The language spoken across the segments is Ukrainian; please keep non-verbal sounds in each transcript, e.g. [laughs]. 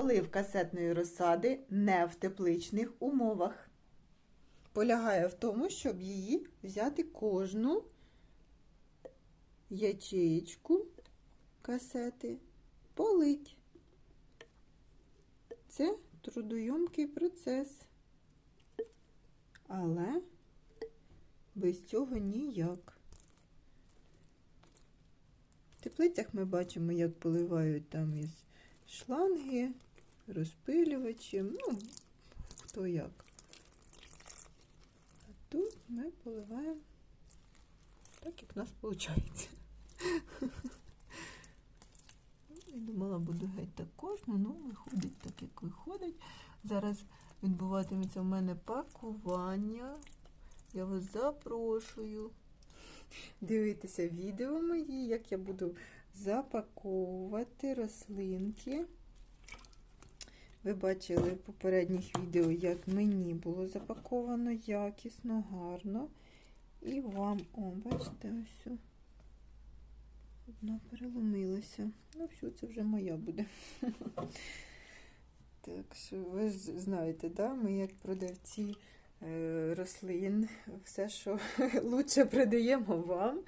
Полив касетної розсади не в тепличних умовах. Полягає в тому, щоб її взяти кожну ячеєчку касети, полить. Це трудойомкий процес. Але без цього ніяк. В теплицях ми бачимо, як поливають там із шланги, розпилювачем, ну, хто як. А тут ми поливаємо так, як в нас виходить. Я думала, буду геть так кожну, ну виходить так, як виходить. Зараз відбуватиметься в мене пакування. Я вас запрошую дивитися відео мої, як я буду запаковувати рослинки. Ви бачили в попередніх відео, як мені було запаковано якісно, гарно. І вам, о, бачите, ось. Одна переломилася. Ну, все, це вже моя буде. [laughs] Так що ви ж знаєте, да? ми як продавці е, рослин, все, що [laughs] лучше продаємо вам,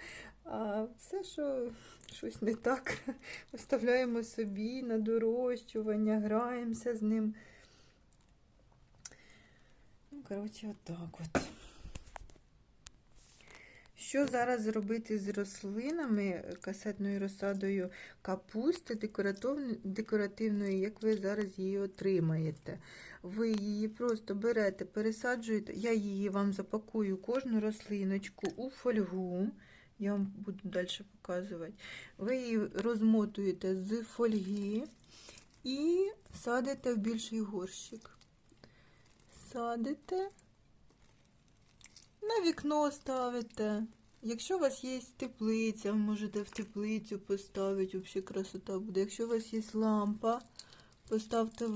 а все, що щось не так, [laughs] оставляємо собі на дорощування, граємося з ним. Ну, коротше, отак от. Що зараз зробити з рослинами, касетною розсадою капусти декоративної, як ви зараз її отримаєте? Ви її просто берете, пересаджуєте, я її вам запакую кожну рослиночку у фольгу. Я вам буду далі показувати. Ви її розмотуєте з фольги і садите в більший горщик. Садите на вікно ставите. Якщо у вас є теплиця, можете в теплицю поставити, взагалі красота буде. Якщо у вас є лампа, поставте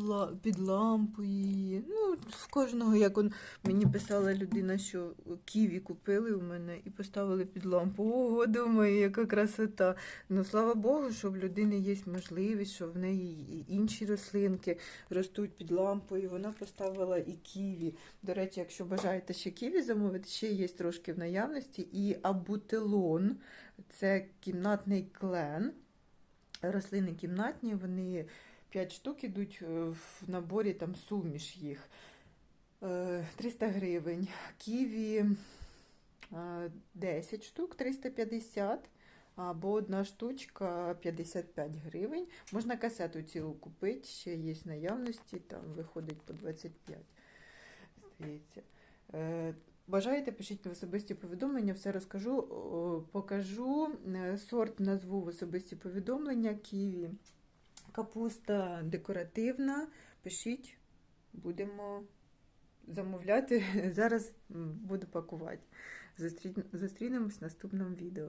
під лампу її. Ну, в кожного, як он, мені писала людина, що ківі купили у мене і поставили під лампу. Ого, думаю, яка красота. Ну, слава Богу, що в людини є можливість, що в неї інші рослинки ростуть під лампою. Вона поставила і ківі. До речі, якщо бажаєте ще ківі замовити, ще є трошки в наявності. І абутилон це кімнатний клен. Рослини кімнатні, вони 5 штук ідуть е, в наборі там суміш їх. Е, 300 гривень. Ківі е, 10 штук, 350 або одна штучка 55 гривень. Можна касету цілу купити, ще є в наявності, там виходить по 25. Здається. Е, Бажаєте, пишіть в особисті повідомлення, все розкажу, покажу. Е, Сорт назву в особисті повідомлення Ківі. Капуста декоративна. Пишіть, будемо замовляти. [laughs] Зараз буду пакувати. Зустрінемось в наступному відео.